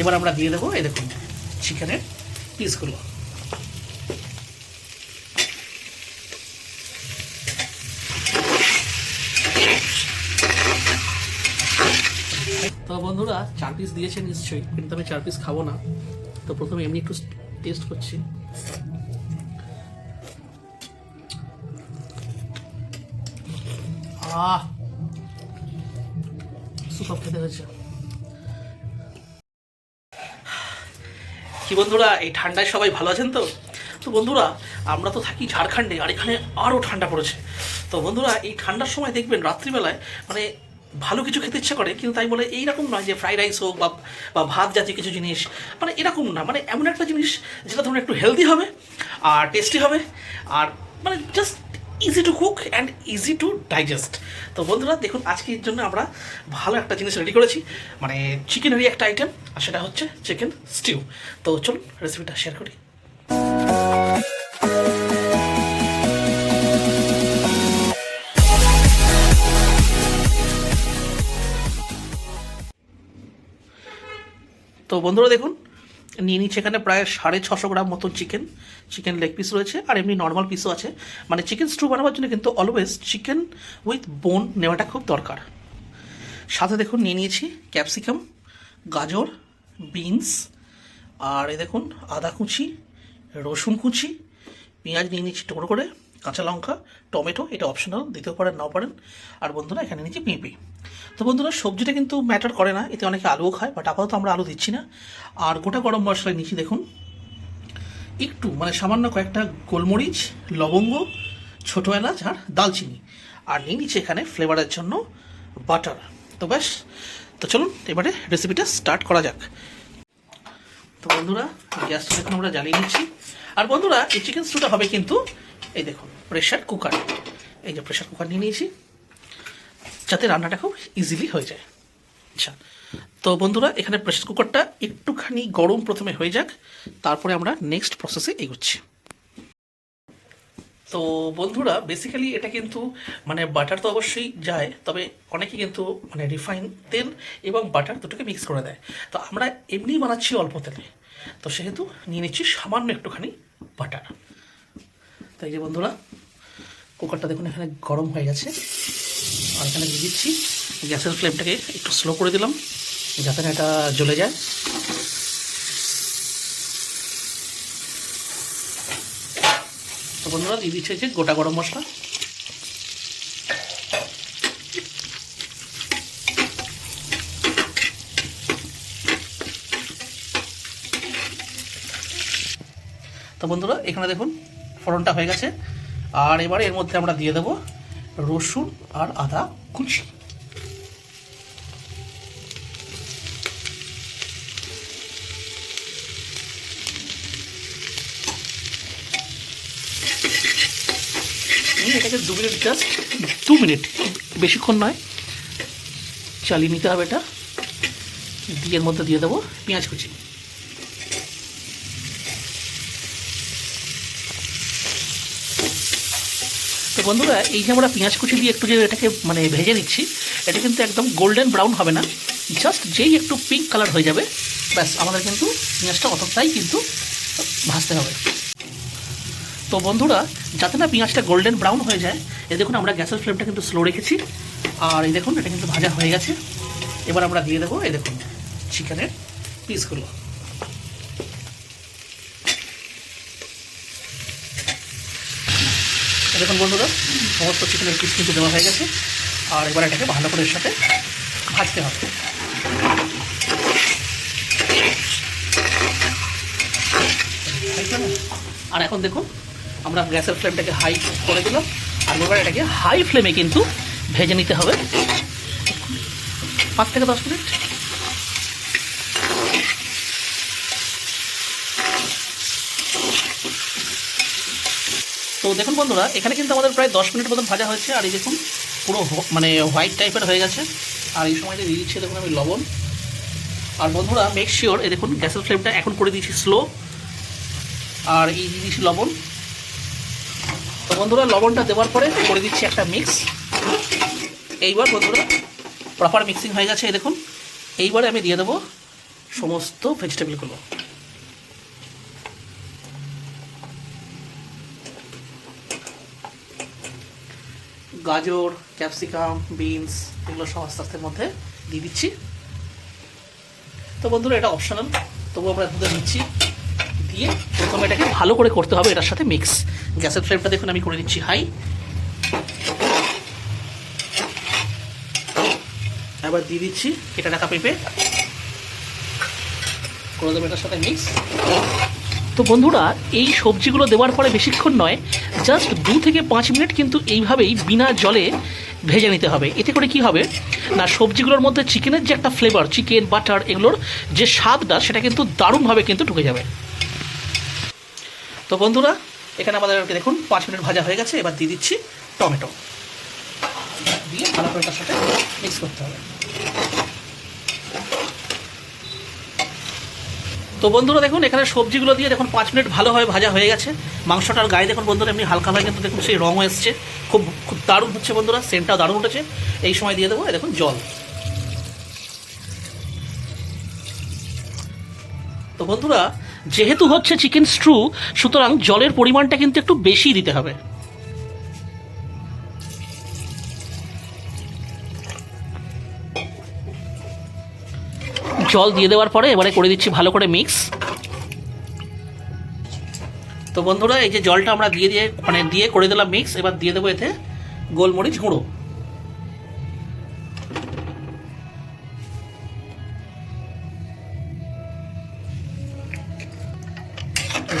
এবার আমরা দিয়ে দেবো, এই দেখুন, চিকেনের পিসগুলো। তো বন্ধুরা, চার পিস দিয়েছে নিশ্চয়ই, কিন্তু আমি চার পিস খাব না। তো প্রথমে এমনি একটু টেস্ট করছি। আহ! সুপার খেতে হয়েছে। কি বন্ধুরা, এই ঠান্ডায় সবাই ভালো আছেন তো? তো বন্ধুরা, আমরা তো থাকি ঝাড়খণ্ডে, আর এখানে আরও ঠান্ডা পড়েছে। তো বন্ধুরা, এই ঠান্ডার সময় দেখবেন রাত্রিবেলায় মানে ভালো কিছু খেতে ইচ্ছা করে, কিন্তু তাই বলে এইরকম নয় যে ফ্রাইড রাইস হোক বা ভাত জাতীয় কিছু জিনিস মানে এরকম না। মানে এমন একটা জিনিস যেটা ধরুন একটু হেলদি হবে, আর টেস্টি হবে, আর মানে just easy to cook and easy to digest তো বন্ধুরা, দেখুন আজকের জন্য আমরা ভালো একটা জিনিস রেডি করেছি। মানে চিকেনেরই একটা আইটেম আর সেটা হচ্ছে চিকেন স্টিউ তো চলুন রেসিপিটা শেয়ার করি। তো বন্ধুরা, দেখুন নিয়ে নিচ্ছে এখানে প্রায় সাড়ে ছশো গ্রাম মতো চিকেন চিকেন লেগ পিস রয়েছে, আর এমনি নর্মাল পিসও আছে। মানে চিকেন স্টু বানাবার জন্য কিন্তু অলওয়েজ চিকেন উইথ বোন নেওয়াটা খুব দরকার। সাথে দেখুন নিয়ে নিয়েছি ক্যাপসিকাম গাজর বিনস আর এ দেখুন আদা কুচি, রসুন কুচি, পেঁয়াজ নিয়ে নিয়েছি টুকরো করে। কাঁচা লঙ্কা, টমেটো, এটা অপশনাল দিতেও পারেন নাও পারেন। আর বন্ধুরা, এখানে নিচ্ছি পেঁপে। তো বন্ধুরা, সবজিটা কিন্তু ম্যাটার করে না, এতে অনেকে আলুও খায় বাট আপাতত আমরা আলু দিচ্ছি না। আর গোটা গরম মশলা নিচ্ছি দেখুন, একটু মানে সামান্য কয়েকটা গোলমরিচ, লবঙ্গ, ছোটো এলাচ আর দালচিনি। আর নিয়ে নিচ্ছি এখানে ফ্লেভারের জন্য বাটার তো ব্যাস, তো চলুন, এবারে রেসিপিটা স্টার্ট করা যাক। তো বন্ধুরা, গ্যাসটা দেখুন আমরা জ্বালিয়ে নিচ্ছি, আর বন্ধুরা, এই চিকেন স্টুটা হবে কিন্তু এই দেখুন প্রেশার কুকার এই যে প্রেশার কুকার নিয়ে নিয়েছি, যাতে রান্নাটা খুব ইজিলি হয়ে যায়। আচ্ছা তো বন্ধুরা, এখানে প্রেশার কুকারটা একটুখানি গরম প্রথমে হয়ে যাক, তারপরে আমরা নেক্সট প্রসেসে এগোচ্ছি। তো বন্ধুরা বেসিক্যালি এটা কিন্তু মানে বাটার তো অবশ্যই যায়, তবে অনেকে কিন্তু মানে রিফাইন তেল এবং বাটার দুটোকে মিক্স করে দেয়। তো আমরা এমনিই বানাচ্ছি অল্প তেলে। তো সেহেতু নিয়ে নিচ্ছি সামান্য একটুখানি বাটার তাই যে বন্ধুরা, কুকারটা দেখুন এখানে গরম হয়ে গেছে। আর এখানে দিয়ে দিচ্ছি গ্যাসের ফ্লেমটাকে একটু স্লো করে দিলাম, যাতে না এটা জ্বলে যায়। তো বন্ধুরা, দিয়ে দিচ্ছে যে গোটা গরম মশলা। তো বন্ধুরা, এখানে দেখুন ফোড়নটা হয়ে গেছে। আর এবারে এর মধ্যে আমরা দিয়ে দেব রসুন আর আদা কুচি। এটাকে দু মিনিট জাস্ট দু মিনিট, বেশিক্ষণ নয়। চালিয়ে নিতে হবে এটা। দিয়ে মধ্যে দিয়ে দেবো পেঁয়াজ কুচি। তো বন্ধুরা, এই যে আমরা পেঁয়াজ কুচি দিয়ে একটু যে এটাকে মানে ভেজে নিচ্ছি, এটা কিন্তু একদম গোল্ডেন ব্রাউন হবে না। জাস্ট যেই একটু পিঙ্ক কালার হয়ে যাবে, ব্যাস, আমাদের কিন্তু পেঁয়াজটা অতটাই কিন্তু ভাজতে হবে। তো বন্ধুরা, যাতে না পেঁয়াজটা গোল্ডেন ব্রাউন হয়ে যায় এই দেখুন আমরা গ্যাসের ফ্লেমটা কিন্তু স্লো রেখেছি। আর এই দেখুন, এটা কিন্তু ভাজা হয়ে গেছে। এবার আমরা দিয়ে দেবো এই দেখুন, চিকেনের পিসগুলো দেখুন বন্ধুরা, সমস্ত চিকেনের পিস কিন্তু দেওয়া হয়ে গেছে। আর এবার এটাকে ভালো করে সাথে ভাজতে হবে। আর এখন দেখুন, আমরা গ্যাসের ফ্লেমটাকে হাই করে দিলাম। আর এবার এটাকে হাই ফ্লেমে কিন্তু ভেজে নিতে হবে। পাঁচ থেকে দশ মিনিট। তো দেখুন বন্ধুরা, এখানে কিন্তু আমাদের প্রায় দশ মিনিট মতন ভাজা হয়েছে, আর এই দেখুন পুরো মানে হোয়াইট টাইপের হয়ে গেছে। আর এই সময়টা দিয়ে দিচ্ছি, দেখুন আমি লবণ। আর বন্ধুরা মেক শিওর এই দেখুন, গ্যাসের ফ্লেমটা এখন করে দিয়েছি স্লো আর এই দিয়ে দিচ্ছি লবণ। তো বন্ধুরা, লবণটা দেওয়ার পরে করে দিচ্ছি একটা মিক্স এইবার বন্ধুরা প্রপার মিক্সিং হয়ে গেছে, এই দেখুন। এইবারে আমি দিয়ে দেবো সমস্ত ভেজিটেবলগুলো গাজর, ক্যাপসিকাম, বিনস এগুলো সব আস্তে আস্তে মধ্যে দিয়ে দিচ্ছি। তো বন্ধুরা, এটা অপশনাল তবু আমরা দুধে দিচ্ছি দিয়ে প্রথমে এটাকে ভালো করে করতে হবে এটার সাথে মিক্স গ্যাসের ফ্লেমটা দেখুন, আমি করে দিচ্ছি হাই এবার দিয়ে দিচ্ছি এটা রাখা পেঁপে। করে দেবো এটার সাথে মিক্স তো বন্ধুরা, এই সবজিগুলো দেওয়ার পরে বেশিক্ষণ নয় জাস্ট দু থেকে পাঁচ মিনিট কিন্তু এইভাবেই বিনা জলে ভেজে নিতে হবে। এতে করে কি হবে? না, সবজিগুলোর মধ্যে চিকেনের যে একটা ফ্লেভার চিকেন বাটার এগুলোর যে স্বাদটা, সেটা কিন্তু দারুণভাবে কিন্তু ঢুকে যাবে। তো বন্ধুরা, এখানে আমাদের দেখুন, পাঁচ মিনিট ভাজা হয়ে গেছে, এবার দিয়ে দিচ্ছি টমেটো। দিয়ে ভালো করে তার সাথে মিক্স করতে হবে। তো বন্ধুরা দেখুন, এখানে সবজিগুলো দিয়ে দেখুন পাঁচ মিনিট ভালোভাবে ভাজা হয়ে গেছে। মাংসটার গায়ে দেখুন বন্ধুরা এমনি হালকা ভাবে কিন্তু দেখুন সেই রঙও এসছে। খুব খুব দারুণ হচ্ছে বন্ধুরা, সেন্টটাও দারুণ উঠেছে। এই সময় দিয়ে দেবো দেখুন জল। তো বন্ধুরা, যেহেতু হচ্ছে চিকেন স্ট্রু, সুতরাং জলের পরিমাণটা কিন্তু একটু বেশি দিতে হবে। জল দিয়ে দেওয়ার পরে এবারে করে দিচ্ছি ভালো করে মিক্স তো বন্ধুরা, এই যে জলটা আমরা দিয়ে দিয়ে মানে দিয়ে করে দিলাম মিক্স এবার দিয়ে দেবো এতে গোলমরিচ গুঁড়ো।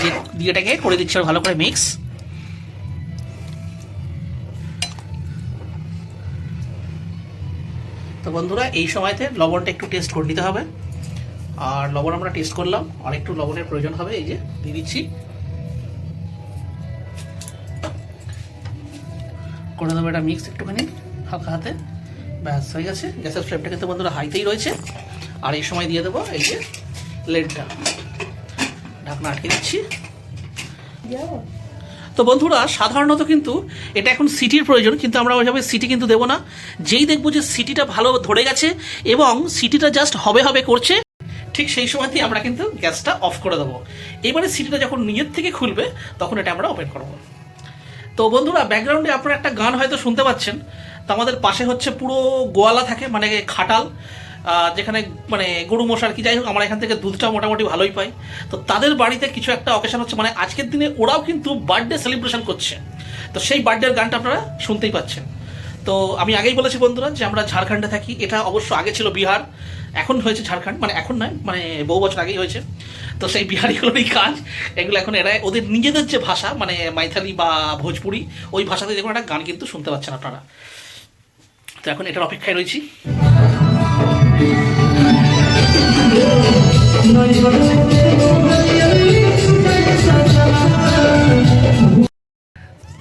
দিয়ে দিয়ে এটাকে করে দিচ্ছি ভালো করে মিক্স বন্ধুরা, এই সময়তে লবণটা একটু টেস্ট করে নিতে হবে। আর লবণ আমরা টেস্ট করলাম আর একটু লবণের প্রয়োজন হবে, এই যে দিয়ে দিচ্ছি। করে দেবো এটা মিক্স একটুখানি, হালকা হাতে। ব্যাস, হয়ে গেছে। গ্যাসের ফ্লেমটা কিন্তু বন্ধুরা হাইতেই রয়েছে। আর এই সময় দিয়ে দেবো এই যে লেডটা ঢাকনা আটকে দিচ্ছি। তো বন্ধুরা, সাধারণত কিন্তু এটা এখন সিটির প্রয়োজন, কিন্তু আমরা ওইভাবে সিটি কিন্তু দেবো না। যেই দেখব যে সিটিটা ভালো ধরে গেছে এবং সিটিটা জাস্ট হবে হবে করছে, ঠিক সেই সময়তেই আমরা কিন্তু গ্যাসটা অফ করে দেবো। এবারে সিটিটা যখন নিজের থেকে খুলবে, তখন এটা আমরা ওপেন করব। তো বন্ধুরা ব্যাকগ্রাউন্ডে আপনারা একটা গান হয়তো শুনতে পাচ্ছেন। তো আমাদের পাশে হচ্ছে পুরো গোয়ালা থাকে মানে খাটাল। যেখানে মানে গরু মশার কি, যাই হোক, আমরা এখান থেকে দুধটা মোটামুটি ভালোই পাই। তো তাদের বাড়িতে কিছু একটা অকেশন হচ্ছে মানে আজকের দিনে ওরাও কিন্তু বার্থডে সেলিব্রেশন করছে। তো সেই বার্থডের গানটা আপনারা শুনতেই পাচ্ছেন। তো আমি আগেই বলেছি বন্ধুরা যে আমরা ঝাড়খণ্ডে থাকি, এটা অবশ্য আগে ছিল বিহার, এখন হয়েছে ঝাড়খণ্ড মানে এখন নয় মানে বহু বছর আগেই হয়েছে। তো সেই বিহারিগুলোরই কাজ, এগুলো এখন এরা ওদের নিজেদের যে ভাষা মানে মাইথালি বা ভোজপুরি, ওই ভাষাতে দেখুন একটা গান কিন্তু শুনতে পাচ্ছেন আপনারা। তো এখন এটার অপেক্ষায় রয়েছি।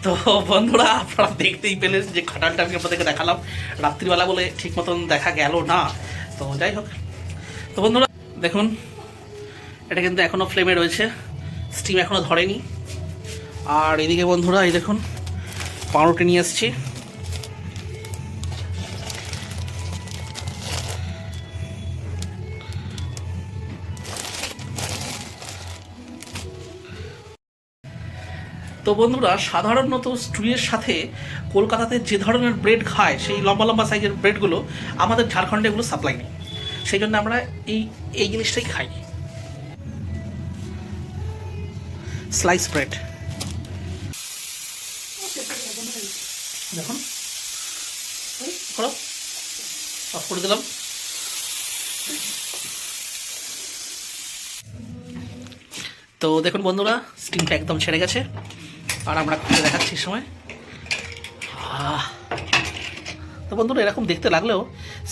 তো বন্ধুরা, আপনারা দেখতেই পেলেন যে খাটালটা আমি আপনাদেরকে দেখালাম। রাত্রিবেলা বলে ঠিক মতন দেখা গেল না। তো যাই হোক। তো বন্ধুরা, দেখুন, এটা কিন্তু এখনও ফ্লেমে রয়েছে। স্টিম এখনও ধরেনি। আর এদিকে বন্ধুরা, এই দেখুন, পাউরুটি নিয়ে এসেছি। তো বন্ধুরা, সাধারণত স্ট্রুয়ের সাথে কলকাতাতে যে ধরনের ব্রেড খায়, সেই লম্বা লম্বা সাইজের ব্রেডগুলো আমাদের ঝাড়খণ্ডে এগুলো সাপ্লাই নেই। সেই জন্য আমরা এই এই জিনিসটাই খাই। স্লাইস ব্রেড দেখুন। অফ করে। দিলাম। তো দেখুন বন্ধুরা স্টিমটা একদম ছেড়ে গেছে। আর আমরা খুলে দেখাচ্ছি সময়। তো বন্ধুরা, এরকম দেখতে লাগলেও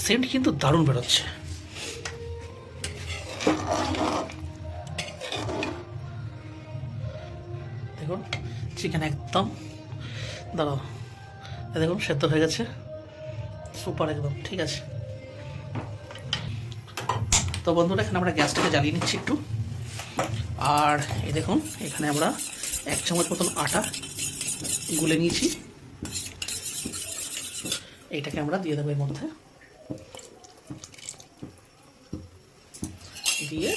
সেন্ট কিন্তু দারুণ বেরোচ্ছে। দেখুন, চিকেন একদম, দাঁড়াও, দেখুন, সেদ্ধ হয়ে গেছে। সুপার একদম, ঠিক আছে। তো বন্ধুরা, এখানে আমরা গ্যাসটাকে জ্বালিয়ে নিচ্ছি একটু। আর এই দেখুন, এখানে আমরা এক চামচ মতন আটা গুলে নিয়েছি। এইটাকে আমরা দিয়ে দেবো এর মধ্যে। দিয়ে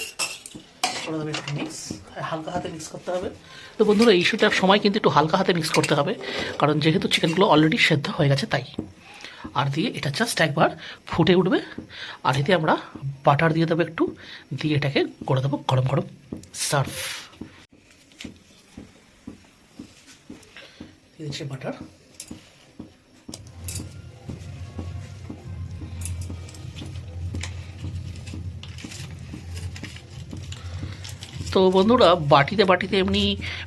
করে দেবে একটু মিক্স হালকা হাতে মিক্স করতে হবে। তো বন্ধুরা, এই শুটার সময় কিন্তু একটু হালকা হাতে মিক্স করতে হবে, কারণ যেহেতু চিকেনগুলো অলরেডি সেদ্ধ হয়ে গেছে, তাই। আর দিয়ে এটা জাস্ট একবার ফুটে উঠবে। আর এতে আমরা বাটার দিয়ে দেবো একটু, দিয়ে এটাকে করে দেবো গরম গরম সার্ভ দিচ্ছি বাটার তো বন্ধুরা, বাটিতে বাটিতে এমনি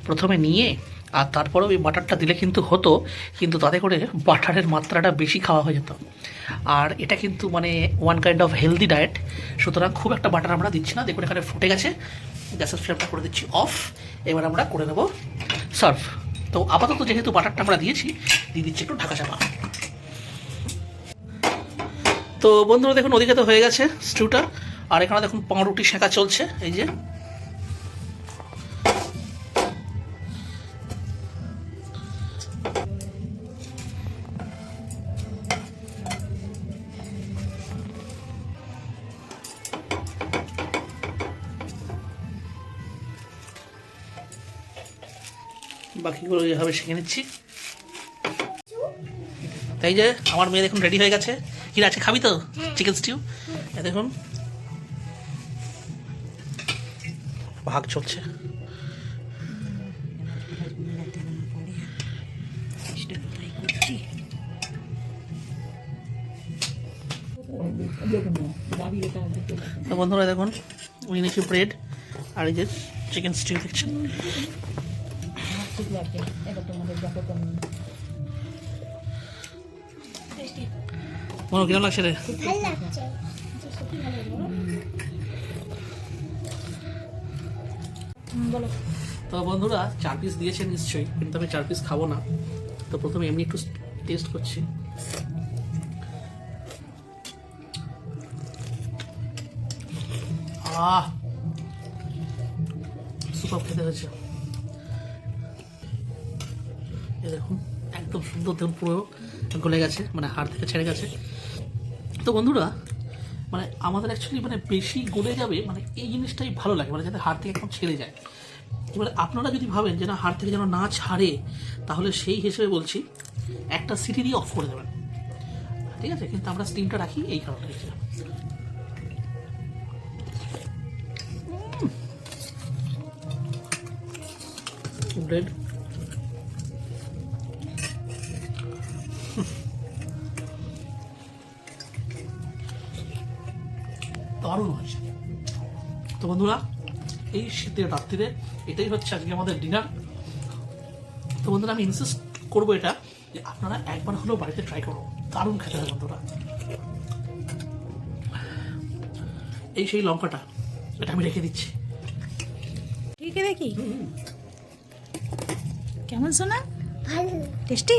প্রথমে নিয়ে, আর তারপরে ওই বাটারটা দিলে কিন্তু হতো, কিন্তু তাতে করে বাটারের মাত্রাটা বেশি খাওয়া হয়ে যেত। আর এটা কিন্তু মানে one kind of healthy diet সুতরাং খুব একটা বাটার আমরা দিচ্ছি না, দেখুন এখানে ফুটে গেছে। গ্যাসের ফ্লেমটা করে দিচ্ছি অফ এবার আমরা করে নেব সার্ভ তো আপাতত যেহেতু বাটারটা আমরা দিয়েছি, দিয়ে দিচ্ছি একটু ঢাকা চাপা। তো বন্ধুরা দেখুন, ওদিকে তো হয়ে গেছে স্টুটা। আর এখানে দেখুন পাউরুটি শেখা চলছে, এই যে। বাকিগুলো এভাবে শিখে নিচ্ছি। তাই যে আমার মেয়ে দেখুন রেডি হয়ে গেছে। কি আছে খাবি তো? চিকেন স্টিউ দেখুন। ভাগ চলছে। বন্ধুরা দেখুন নিচে ব্রেড আর এই যে চিকেন স্টিউ দেখছেন। ঠিক লাগবে এবার তোমাদের দেখো কেমন। মনে কিরম লাগছে রে? ভালো লাগছে। বলো। তো বন্ধুরা চার পিস দিয়েছে নিশ্চয়ই কিন্তু আমি চার পিস খাব না। তো প্রথমে এমনি একটু টেস্ট করছি। আহ! সুপার খেতে হয়েছে। দেখুন, একদম সুন্দর দেখুন পুরো গলে গেছে মানে হাড় থেকে ছেড়ে গেছে। তো বন্ধুরা মানে আমাদের অ্যাকচুয়ালি মানে বেশি গলে যাবে মানে এই জিনিসটাই ভালো লাগে মানে যাতে হাড় থেকে একদম ছেড়ে যায়। এবারে আপনারা যদি ভাবেন যে না, হাড় থেকে যেন না ছাড়ে, তাহলে সেই হিসেবে বলছি, একটা সিটি দিয়ে অফ করে দেবেন। ঠিক আছে? কিন্তু আমরা স্টিমটা রাখি এই কারণে। ব্রেড দারুণ হয়েছে। তো বন্ধুরা এই শীতের রাত্রিরে এটাই হচ্ছে আজকে আমাদের ডিনার তো বন্ধুরা আমি ইনসিস্ট করব এটা যে আপনারা একবার হলেও বাড়িতে ট্রাই করো। দারুণ খেতে হয় বন্ধুরা। এই সেই লঙ্কাটা এটা আমি রেখে দিচ্ছি। ঠিক দেখি। কেমন শোনা টেস্টি?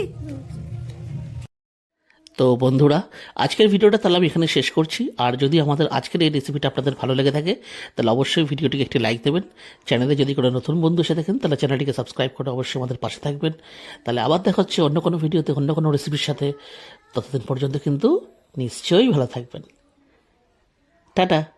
তো বন্ধুরা, আজকের ভিডিওটা তাহলে আমি এখানে শেষ করছি। আর যদি আমাদের আজকের এই রেসিপিটা আপনাদের ভালো লেগে থাকে, তাহলে অবশ্যই ভিডিওটিকে একটি লাইক দেবেন। চ্যানেলে যদি কোনো নতুন বন্ধু এসে দেখেন তাহলে চ্যানেলটিকে সাবস্ক্রাইব করে অবশ্যই আমাদের পাশে থাকবেন। তাহলে আবার দেখা হচ্ছে অন্য কোনো ভিডিওতে, অন্য কোনো রেসিপির সাথে। ততদিন পর্যন্ত কিন্তু নিশ্চয়ই ভালো থাকবেন। টাটা!